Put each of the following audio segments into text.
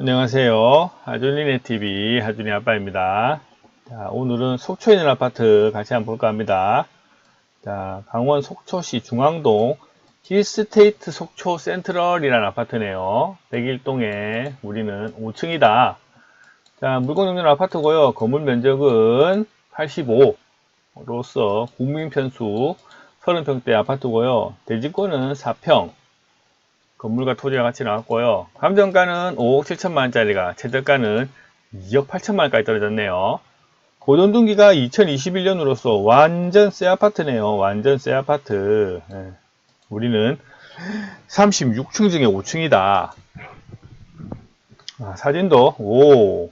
안녕하세요. 하준이네 TV 하준이 아빠입니다. 자, 오늘은 속초에 있는 아파트 같이 한번 볼까 합니다. 자, 강원 속초시 중앙동 힐스테이트 속초 센트럴이라는 아파트네요. 101동에 우리는 5층이다. 자, 물건 용량 아파트고요. 건물 면적은 85로서 국민 편수 30평대 아파트고요. 대지권은 4평. 건물과 토지가 같이 나왔고요. 감정가는 5억 7천만 원짜리가 최저가는 2억 8천만 원까지 떨어졌네요. 고전등기가 2021년으로서 완전 새 아파트네요. 완전 새 아파트. 예. 우리는 36층 중에 5층이다. 아, 사진도 오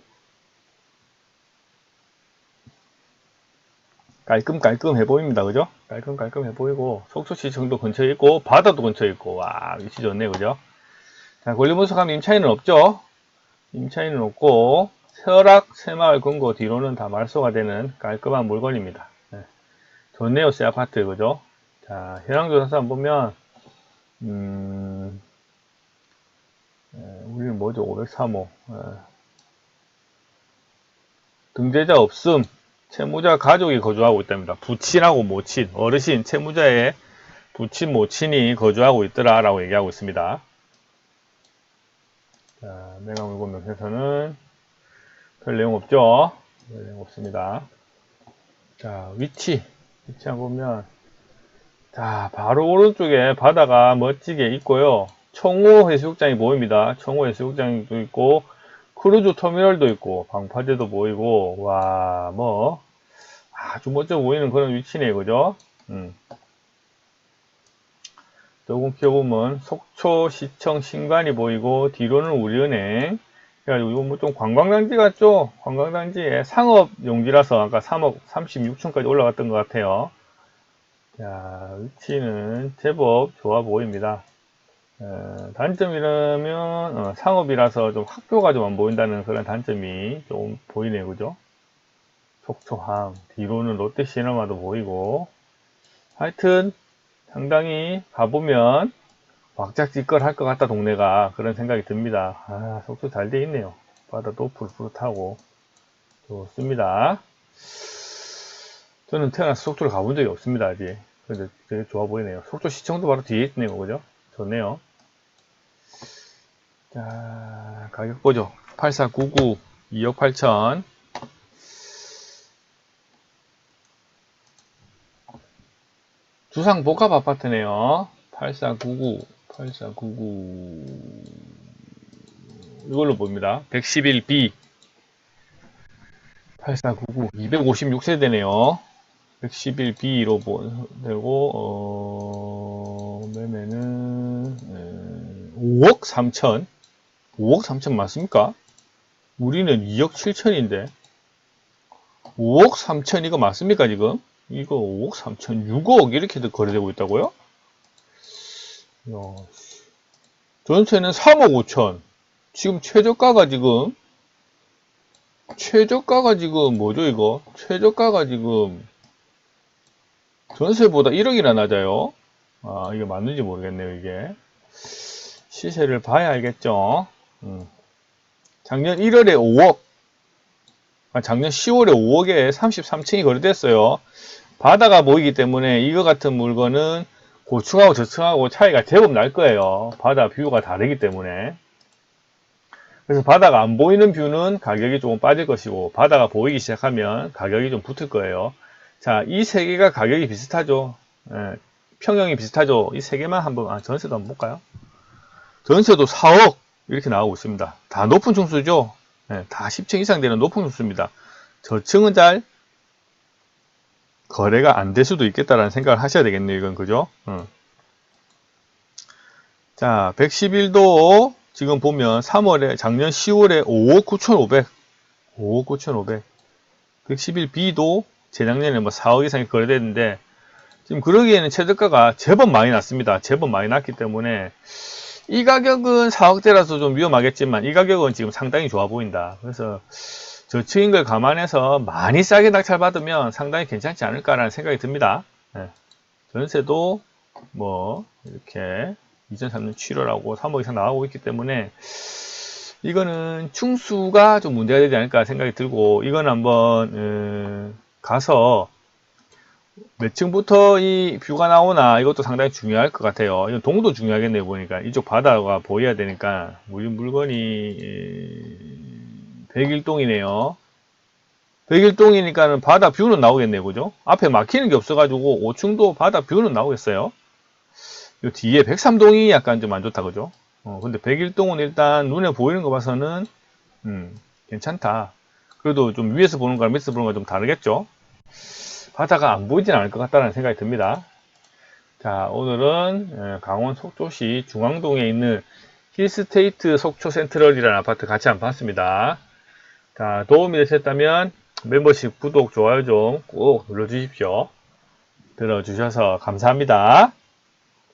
깔끔깔끔해 보입니다. 그죠? 깔끔깔끔해 보이고 속초시청도 근처에 있고 바다도 근처에 있고 와 위치 좋네 그죠? 자 권리분석하면 임차인은 없죠? 임차인은 없고 설악 새마을 금고 뒤로는 다 말소가 되는 깔끔한 물건입니다. 네. 좋네요 새 아파트 그죠? 자 현황조사서 한번 보면 음 에, 우리는 뭐죠 503호 등재자 없음 채무자 가족이 거주하고 있답니다. 부친하고 모친, 어르신, 채무자의 부친, 모친이 거주하고 있더라 라고 얘기하고 있습니다. 자, 매각물건 명세서는 별 내용 없죠? 별 내용 없습니다. 자, 위치. 위치 한번 보면, 자, 바로 오른쪽에 바다가 멋지게 있고요. 청호 해수욕장이 보입니다. 청호 해수욕장도 있고, 크루즈 터미널도 있고 방파제도 보이고 와 뭐 아주 멋져 보이는 그런 위치네 그죠? 음. 조금 키워보면 속초시청 신관이 보이고 뒤로는 우리은행 그래가지고 이거 뭐 좀 관광단지 같죠? 관광단지에 상업용지라서 아까 3억 36층까지 올라갔던 것 같아요. 자 위치는 제법 좋아 보입니다. 어, 단점이라면 어, 상업이라서 좀 학교가 좀 안 보인다는 그런 단점이 좀 보이네요 그죠 속초항 뒤로는 롯데 시네마도 보이고. 하여튼 상당히 가보면 왁작지껄 할 것 같다 동네가. 그런 생각이 듭니다. 아 속초 잘 돼 있네요. 바다도 푸릇푸릇하고. 좋습니다. 저는 태어나서 속초를 가본 적이 없습니다 아직. 근데 되게 좋아 보이네요. 속초 시청도 바로 뒤에 있네요 그죠? 좋네요. 자, 가격 보죠. 8499, 2억 8천. 주상 복합 아파트네요. 8499, 8499. 이걸로 봅니다. 111B. 8499, 256세대네요. 111B로 되고, 어, 매매는, 5억 3천. 5억 3천 맞습니까? 우리는 2억 7천인데 5억 3천 이거 맞습니까 지금? 이거 5억 3천 6억 이렇게 거래되고 있다고요? 야, 전세는 3억 5천 지금 최저가가 지금 최저가가 지금 뭐죠 이거? 최저가가 지금 전세보다 1억이나 낮아요? 아 이게 맞는지 모르겠네요 이게 시세를 봐야 알겠죠 음. 작년 1월에 5억, 아, 작년 10월에 5억에 33층이 거래됐어요. 바다가 보이기 때문에 이거 같은 물건은 고층하고 저층하고 차이가 제법 날 거예요. 바다 뷰가 다르기 때문에. 그래서 바다가 안 보이는 뷰는 가격이 조금 빠질 것이고 바다가 보이기 시작하면 가격이 좀 붙을 거예요. 자, 이 세 개가 가격이 비슷하죠. 예, 평형이 비슷하죠. 이 세 개만 한번 아, 전세도 한번 볼까요? 전세도 4억 이렇게 나오고 있습니다. 다 높은 총수죠. 네, 다 10층 이상 되는 높은 총수입니다. 저층은 잘 거래가 안 될 수도 있겠다라는 생각을 하셔야 되겠네요. 이건 그죠? 응. 자, 111도 지금 보면 3월에 작년 10월에 5억 9,500 5억 9,500 111B도 재작년에 뭐 4억 이상이 거래됐는데 지금 그러기에는 최저가가 제법 많이 났습니다. 제법 많이 났기 때문에 이 가격은 4억대라서 좀 위험하겠지만 이 가격은 지금 상당히 좋아 보인다. 그래서 저층인 걸 감안해서 많이 싸게 낙찰 받으면 상당히 괜찮지 않을까라는 생각이 듭니다. 네. 전세도 뭐 이렇게 2003년 7월하고 3억 이상 나가고 있기 때문에 이거는 충수가 좀 문제가 되지 않을까 생각이 들고 이건 한번 음, 가서 몇 층부터 이 뷰가 나오나 이것도 상당히 중요할 것 같아요. 이건 동도 중요하겠네요 보니까 이쪽 바다가 보여야 되니까 우리 물건이 101동이네요. 101동이니까는 바다 뷰는 나오겠네요 그죠? 앞에 막히는 게 없어가지고 5층도 바다 뷰는 나오겠어요. 요 뒤에 103동이 약간 좀 안 좋다 그죠? 어, 근데 101동은 일단 눈에 보이는 거 봐서는 음, 괜찮다. 그래도 좀 위에서 보는 거랑 밑에서 보는 거랑 좀 다르겠죠? 바다가 안 보이진 않을 것 같다는 생각이 듭니다. 자, 오늘은 에, 강원 속초시 중앙동에 있는 힐스테이트 속초 센트럴이라는 아파트 같이 한번 봤습니다. 자, 도움이 되셨다면 멤버십 구독, 좋아요 좀 꼭 눌러주십시오. 들어주셔서 감사합니다.